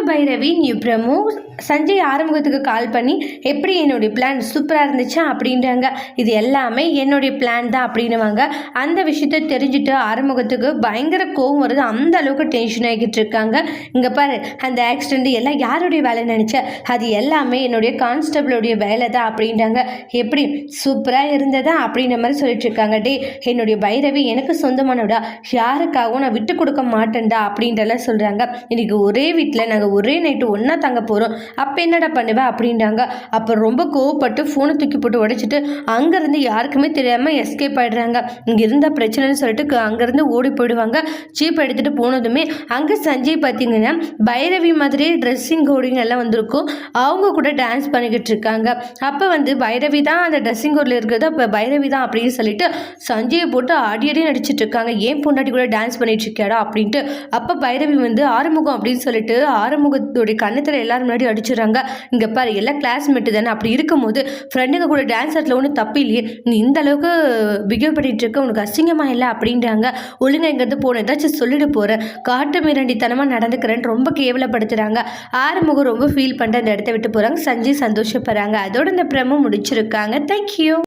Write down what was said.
To Bhairavi new பிரமு. சஞ்சய் ஆறுமுகத்துக்கு call பண்ணி எப்படி என்னுடைய பிளான் சூப்பராக இருந்துச்சா? அப்படின்றாங்க. இது எல்லாமே என்னுடைய பிளான் தான் அப்படின்னுவாங்க. அந்த விஷயத்த தெரிஞ்சுட்டு ஆறுமுகத்துக்கு பயங்கர கோவம் வருது. அந்த அளவுக்கு டென்ஷன் ஆகிட்டு இருக்காங்க. இங்கே பாரு அந்த ஆக்சிடென்ட் எல்லாம் யாருடைய வேலை நினச்ச? அது எல்லாமே என்னுடைய கான்ஸ்டபிளுடைய வேலை தான் அப்படின்றாங்க. எப்படி? சூப்பராக இருந்ததா? அப்படின்ற மாதிரி சொல்லிட்டு இருக்காங்க. டே என்னுடைய பைரவி எனக்கு சொந்தமானவிடா. யாருக்காகவும் நான் விட்டு கொடுக்க மாட்டேன்டா அப்படின்றலாம் சொல்கிறாங்க இன்றைக்கி ஒரே வீட்டில் நாங்கள் ஒரே நைட்டு ஒன்றா தங்க போகிறோம் அப்போ என்னடா பண்ணுவேன் அப்படின்றாங்க. அப்போ ரொம்ப கோவப்பட்டு ஃபோனை தூக்கி போட்டு உடைச்சிட்டு அங்கேருந்து யாருக்குமே தெரியாமல் எஸ்கேப் ஆயிடுறாங்க. இங்கே இருந்தால் பிரச்சனைன்னு சொல்லிட்டு அங்கேருந்து ஓடி போயிடுவாங்க. ஜீப் எடுத்துகிட்டு போனதுமே அங்கே சஞ்சய் பார்த்தீங்கன்னா பைரவி மாதிரி ட்ரெஸ்ஸிங் கோடிங் எல்லாம் வந்திருக்கும். அவங்க கூட டான்ஸ் பண்ணிக்கிட்டு இருக்காங்க. அப்போ வந்து பைரவி தான் அந்த ட்ரெஸ்ஸிங் கோடில் இருக்கிறது. அப்போ பைரவி தான் அப்படின்னு சொல்லிட்டு சஞ்சயை போட்டு ஆடி ஆடி நடிச்சிட்டு இருக்காங்க. ஏன் பொண்டாட்டி கூட டான்ஸ் பண்ணிட்டு இருக்கியாடா அப்படின்ட்டு. அப்போ பைரவி வந்து ஆறுமுகம் அப்படின்னு சொல்லிட்டு ஆறுமுகத்துடைய கண்ணத்தில் எல்லாரும் முன்னாடி அடிச்சிடறாங்க. இங்கே பாரு எல்லாம் கிளாஸ்மேட்டு தானே. அப்படி இருக்கும்போது ஃப்ரெண்டுங்க கூட டான்ஸ் ஆடல ஒன்றும் தப்பு இல்லையே. நீ இந்த அளவுக்கு பிஹேவ் பண்ணிட்டு இருக்க உனக்கு அசிங்கமா இல்லை அப்படின்றாங்க. ஒழுங்காக இங்கேருந்து போன ஏதாச்சும் சொல்லிட்டு போகிறேன் காட்டு மிரண்டித்தனமாக நடந்துக்கிறேன்னு ரொம்ப கேவலப்படுத்துகிறாங்க ஆறுமுகம் ரொம்ப ஃபீல் பண்ணிட்டு அந்த இடத்த விட்டு போகிறாங்க சஞ்சய் சந்தோஷப்படுறாங்க. அதோட இந்த பிரமும் முடிச்சிருக்காங்க. தேங்க்யூ